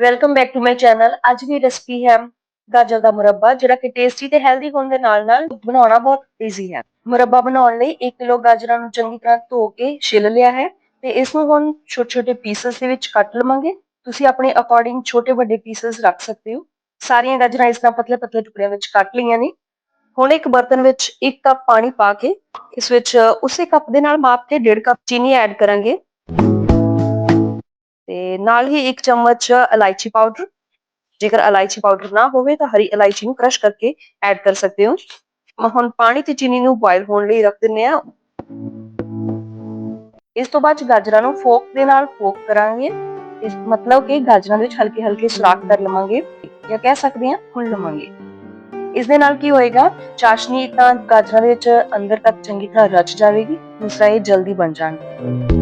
Welcome back to my channel ਅੱਜ ਦੀ recipe ਹੈ ਗਾਜਰ ਦਾ ਮੁਰੱਬਾ, ਜਿਹੜਾ ਕਿ ਟੇਸਟੀ ਤੇ ਹੈਲਦੀ ਹੋਣ ਦੇ ਨਾਲ ਨਾਲ ਬਣਾਉਣਾ ਬਹੁਤ ਈਜ਼ੀ ਹੈ। ਮੁਰੱਬਾ ਬਣਾਉਣ ਲਈ 1 ਕਿਲੋ ਗਾਜਰਾਂ ਨੂੰ ਚੰਗੀ ਤਰ੍ਹਾਂ ਧੋ ਕੇ ਛਿੱਲ ਲਿਆ ਹੈ ਤੇ ਇਸ ਨੂੰ ਹੁਣ ਛੋਟੇ ਛੋਟੇ ਪੀਸਸ ਦੇ ਵਿੱਚ ਕੱਟ ਲਵਾਂਗੇ। ਤੁਸੀਂ ਆਪਣੇ ਅਕੋਰਡਿੰਗ ਛੋਟੇ ਵੱਡੇ ਪੀਸਸ ਰੱਖ ਸਕਦੇ ਹੋ। ਸਾਰੀਆਂ ਗਾਜਰਾਂ ਇਸ ਤਰ੍ਹਾਂ ਪਤਲੇ ਪਤਲੇ ਟੁਕੜਿਆਂ ਵਿੱਚ ਕੱਟ ਲਈਆਂ ਨੇ। ਹੁਣ ਇੱਕ ਬਰਤਨ ਵਿੱਚ 1 ਕੱਪ ਪਾਣੀ ਪਾ ਕੇ ਇਸ ਵਿੱਚ ਉਸੇ ਕੱਪ ਦੇ ਨਾਲ ਮਾਪ ਕੇ 1.5 ਕੱਪ ਚੀਨੀ ਐਡ ਕਰਾਂਗੇ। ਤੇ ਨਾਲ ਹੀ ਇੱਕ ਚਮਚ ਇਲਾਇਚੀ ਪਾਊਡਰ ਜੇਕਰ ਇਲਾਇਚੀ ਪਾਊਡਰ ਨਾ ਹੋਵੇ ਤਾਂ ਹਰੀ ਇਲਾਇਚੀ ਨੂੰ ਕ੍ਰਸ਼ ਕਰਕੇ ਐਡ ਕਰ ਸਕਦੇ ਹੋ। ਹੁਣ ਪਾਣੀ ਤੇ ਚੀਨੀ ਨੂੰ ਬੋਇਲ ਹੋਣ ਲਈ ਰੱਖ ਦਿੰਨੇ ਆ ਇਸ ਤੋਂ ਬਾਅਦ ਗਾਜਰਾਂ ਨੂੰ ਫੋਕ ਦੇ ਨਾਲ ਫੋਕ ਕਰਾਂਗੇ। ਇਸ ਮਤਲਬ ਕਿ ਗਾਜਰਾਂ ਦੇ ਵਿੱਚ ਹਲਕੇ ਹਲਕੇ ਸੁਰਾਖ ਕਰ ਲਵਾਂਗੇ ਜਾਂ ਕਹਿ ਸਕਦੇ ਹਾਂ ਭੁੰਨ ਲਵਾਂਗੇ। ਇਸ ਦੇ ਨਾਲ ਕੀ ਹੋਏਗਾ? ਚਾਸ਼ਨੀ ਤਾਂ ਗਾਜਰਾਂ ਦੇ ਵਿੱਚ ਅੰਦਰ ਤੱਕ ਚੰਗੀ ਤਰ੍ਹਾਂ ਰਚ ਜਾਵੇਗੀ, ਦੂਸਰਾ ਇਹ ਜਲਦੀ ਬਣ ਜਾਣਗੇ।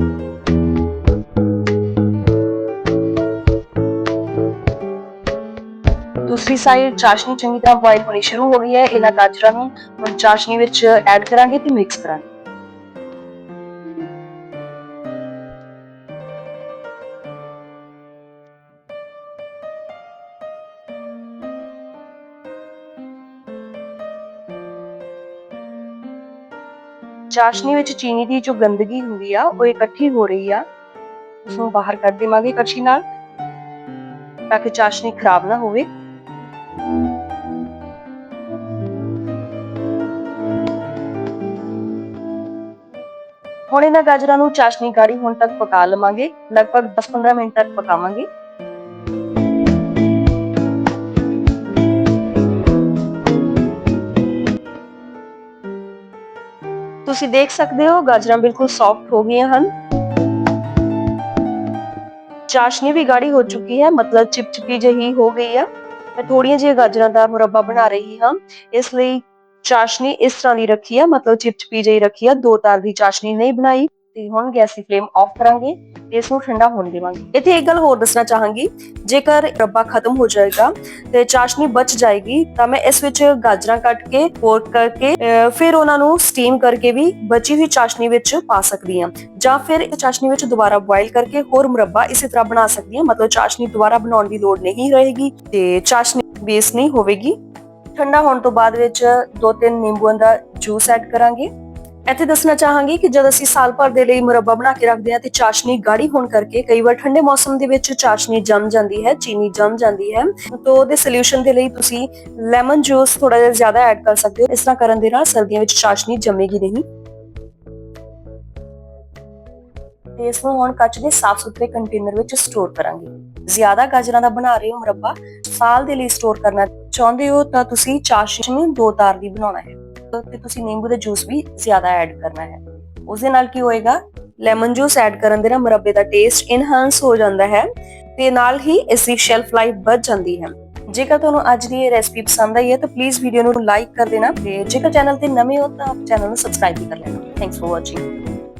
ਦੂਸਰੀ ਸਾਈਡ ਚਾਸ਼ਨੀ ਚੰਗੀ ਤਰ੍ਹਾਂ ਬੋਇਲ ਹੋਣੀ ਸ਼ੁਰੂ ਹੋ ਗਈ ਹੈ। ਇਹਨਾਂ ਗਾਜਰਾਂ ਨੂੰ ਹੁਣ ਚਾਸ਼ਨੀ ਵਿੱਚ ਐਡ ਕਰਾਂਗੇ ਤੇ ਮਿਕਸ ਕਰਾਂਗੇ। ਚਾਸ਼ਨੀ ਵਿੱਚ ਚੀਨੀ ਦੀ ਜੋ ਗੰਦਗੀ ਹੁੰਦੀ ਆ, ਉਹ ਇਕੱਠੀ ਹੋ ਰਹੀ ਆ। ਉਸ ਨੂੰ ਬਾਹਰ ਕੱਢ ਦੇਵਾਂਗੇ ਕੜਛੀ ਨਾਲ, ਤਾਂ ਕਿ ਚਾਸ਼ਨੀ ਖਰਾਬ ਨਾ ਹੋਵੇ। ਹੁਣ ਇਹਨਾਂ ਗਾਜਰਾਂ ਨੂੰ ਚਾਸ਼ਨੀ ਗਾੜੀ ਹੋਣ ਤੱਕ ਪਕਾ ਲਵਾਂਗੇ। ਲਗਭਗ 10-15 ਮਿੰਟ ਤੱਕ ਪਕਾਵਾਂਗੇ। ਤੁਸੀਂ ਦੇਖ ਸਕਦੇ ਹੋ ਗਾਜਰਾਂ ਬਿਲਕੁਲ ਸੌਫਟ ਹੋ ਗਈਆਂ ਹਨ। ਚਾਸ਼ਨੀ ਵੀ ਗਾੜੀ ਹੋ ਚੁੱਕੀ ਹੈ, ਮਤਲਬ ਚਿਪਚਿਪੀ ਜਿਹੀ ਹੋ ਗਈ ਆ। ਮੈਂ ਥੋੜੀਆਂ ਜਿਹੀਆਂ ਗਾਜਰਾਂ ਦਾ ਮੁਰੱਬਾ ਬਣਾ ਰਹੀ ਹਾਂ। ਇਸ ਲਈ ਚਾਸ਼ਨੀ ਇਸ ਤਰ੍ਹਾਂ ਦੀ ਰੱਖੀ ਆ, ਮਤਲਬ ਚਿਪਚਿਪੀ ਜਿਹੀ ਰੱਖੀ ਆ। ਦੋ ਤਾਰ ਦੀ ਚਾਸ਼ਨੀ ਨਹੀਂ ਬਣਾਈ। ਤੇ ਹੁਣ ਗੈਸ ਦੀ ਫਲੇਮ ਆਫ ਕਰਾਂਗੇ ਤੇ ਇਸ ਨੂੰ ਠੰਡਾ ਹੋਣ ਦੇਵਾਂਗੇ। ਇੱਥੇ ਇੱਕ ਗੱਲ ਹੋਰ ਦੱਸਣਾ ਚਾਹਾਂਗੀ, ਜੇਕਰ ਰੱਬਾ ਖਤਮ ਹੋ ਜਾਏਗਾ ਤੇ ਚਾਸ਼ਨੀ ਬਚ ਜਾਏਗੀ, ਤਾਂ ਮੈਂ ਇਸ ਵਿੱਚ ਗਾਜਰਾਂ ਕੱਟ ਕੇ ਪੋਰ ਕਰਕੇ ਫਿਰ ਉਹਨਾਂ ਨੂੰ ਸਟੀਮ ਕਰਕੇ ਵੀ ਬਚੀ ਹੋਈ ਚਾਸ਼ਨੀ ਵਿੱਚ ਪਾ ਸਕਦੀ ਹਾਂ। ਜਾਂ ਫਿਰ ਚਾਸ਼ਨੀ ਵਿੱਚ ਦੁਬਾਰਾ ਬੋਇਲ ਕਰਕੇ ਹੋਰ ਮੁਰੱਬਾ ਇਸੇ ਤਰ੍ਹਾਂ ਬਣਾ ਸਕਦੀ ਹਾਂ, ਮਤਲਬ ਚਾਸ਼ਨੀ ਦੁਬਾਰਾ ਬਣਾਉਣ ਦੀ ਲੋੜ ਨਹੀਂ ਰਹੇਗੀ ਤੇ ਚਾਸ਼ਨੀ ਬੇਸ ਨਹੀਂ ਹੋਵੇਗੀ। ਠੰਡਾ ਹੋਣ ਤੋਂ ਬਾਅਦ ਵਿੱਚ ਦੋ ਤਿੰਨ ਨਿੰਬੂਆਂ ਦਾ ਜੂਸ ਐਡ ਕਰਾਂਗੇ। ਇੱਥੇ ਦੱਸਣਾ ਚਾਹਾਂਗੇ ਕਿ ਜਦ ਅਸੀਂ ਸਾਲ ਭਰ ਦੇ ਲਈ ਮੁਰੱਬਾ ਬਣਾ ਕੇ ਰੱਖਦੇ ਹਾਂ ਤੇ ਚਾਸ਼ਨੀ ਗਾੜੀ ਹੋਣ ਕਰਕੇ ਕਈ ਵਾਰ ਠੰਡੇ ਮੌਸਮ ਦੇ ਵਿੱਚ ਚਾਸ਼ਨੀ ਜੰਮ ਜਾਂਦੀ ਹੈ, ਚੀਨੀ ਜੰਮ ਜਾਂਦੀ ਹੈ, ਤਾਂ ਉਹਦੇ ਸੋਲੂਸ਼ਨ ਦੇ ਲਈ ਤੁਸੀਂ ਲੈਮਨ ਜੂਸ ਥੋੜਾ ਜਿਹਾ ਜ਼ਿਆਦਾ ਐਡ ਕਰ ਸਕਦੇ ਹੋ। ਇਸ ਤਰ੍ਹਾਂ ਕਰਨ ਦੇ ਨਾਲ ਸਰਦੀਆਂ ਵਿੱਚ ਚਾਸ਼ਨੀ ਜੰਮੇਗੀ ਨਹੀਂ। ਤੇ ਇਸ ਨੂੰ ਹੁਣ ਕੱਚ ਦੇ ਸਾਫ਼ ਸੁਥਰੇ ਕੰਟੇਨਰ ਵਿੱਚ ਸਟੋਰ ਕਰਾਂਗੇ। ਜ਼ਿਆਦਾ ਗਾਜਰਾਂ ਦਾ ਬਣਾ ਰਹੇ ਹੋ ਮੁਰੱਬਾ, ਸਾਲ ਦੇ ਲਈ ਸਟੋਰ ਕਰਨਾ ਚਾਹੁੰਦੇ ਹੋ ਤਾਂ ਤੁਸੀਂ ਚਾਸ਼ਨੀ ਨੂੰ ਦੋ ਤਾਰ ਦੀ ਬਣਾਉਣਾ ਹੈ। ਤੇ ਤੁਸੀਂ ਨਿੰਬੂ ਦਾ ਜੂਸ ਵੀ ਜ਼ਿਆਦਾ ਐਡ ਕਰਨਾ ਹੈ। ਉਸ ਦੇ ਨਾਲ ਕੀ ਹੋਏਗਾ? ਲੈਮਨ ਜੂਸ ਐਡ ਕਰਨ ਦੇ ਨਾਲ ਮੁਰੱਬੇ ਦਾ ਟੇਸਟ ਇਨਹਾਂਸ ਹੋ ਜਾਂਦਾ ਹੈ ਤੇ ਨਾਲ ਹੀ ਇਸ ਦੀ ਸ਼ੈਲਫ ਲਾਈਫ ਵੱਧ ਜਾਂਦੀ ਹੈ। ਜੇਕਰ ਤੁਹਾਨੂੰ ਅੱਜ ਦੀ ਇਹ ਰੈਸਪੀ ਪਸੰਦ ਆਈ ਹੈ ਤਾਂ ਪਲੀਜ਼ ਵੀਡੀਓ ਨੂੰ ਲਾਈਕ ਕਰ ਦੇਣਾ ਤੇ ਜੇਕਰ ਚੈਨਲ ਤੇ ਨਵੇਂ ਹੋ ਤਾਂ ਚੈਨਲ ਨੂੰ ਸਬਸਕ੍ਰਾਈਬ ਵੀ ਕਰ ਲੈਣਾ। Thanks for watching